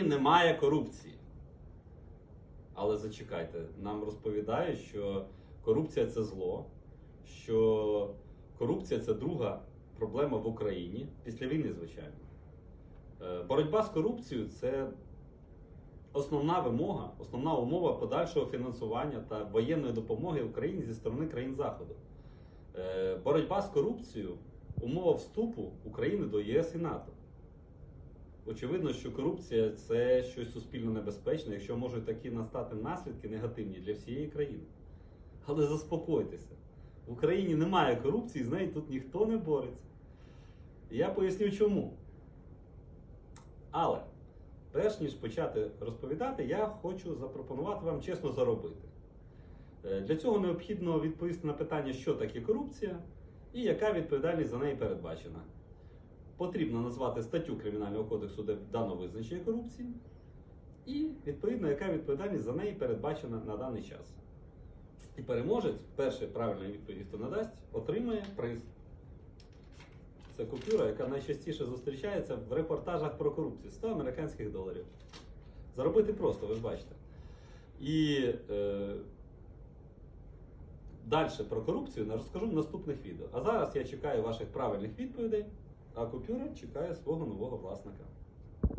Україні немає корупції. Але зачекайте, нам розповідають, що корупція це зло, що корупція це друга проблема в Україні після війни, звичайно. Е, Боротьба з корупцією це основна вимога, основна умова подальшого фінансування та воєнної допомоги Україні зі сторони країн Заходу. Е, Боротьба з корупцією умова вступу України до ЄС і НАТО. Очевидно, що корупція це щось суспільно небезпечне, якщо можуть такі настати наслідки негативні для всієї країни. Але заспокойтеся, в Україні немає корупції, з нею тут ніхто не бореться. Я поясню чому. Але перш ніж почати розповідати, я хочу запропонувати вам чесно заробити. Е, Для цього необхідно відповісти на питання, що таке корупція і яка відповідальність за неї передбачена. Потрібно назвати статтю Кримінального кодексу, де дано визначення корупції, і відповідно, яка відповідальність за неї передбачена на даний час. І переможець, перший правильний відповідь, хто надасть, отримає приз. Це купюра, яка найчастіше зустрічається в репортажах про корупцію 100 американських доларів. Заробити просто, ви ж бачите. І е, далі про корупцію розкажу в наступних відео. А зараз я чекаю ваших правильних відповідей, а купюра чекає свого нового власника.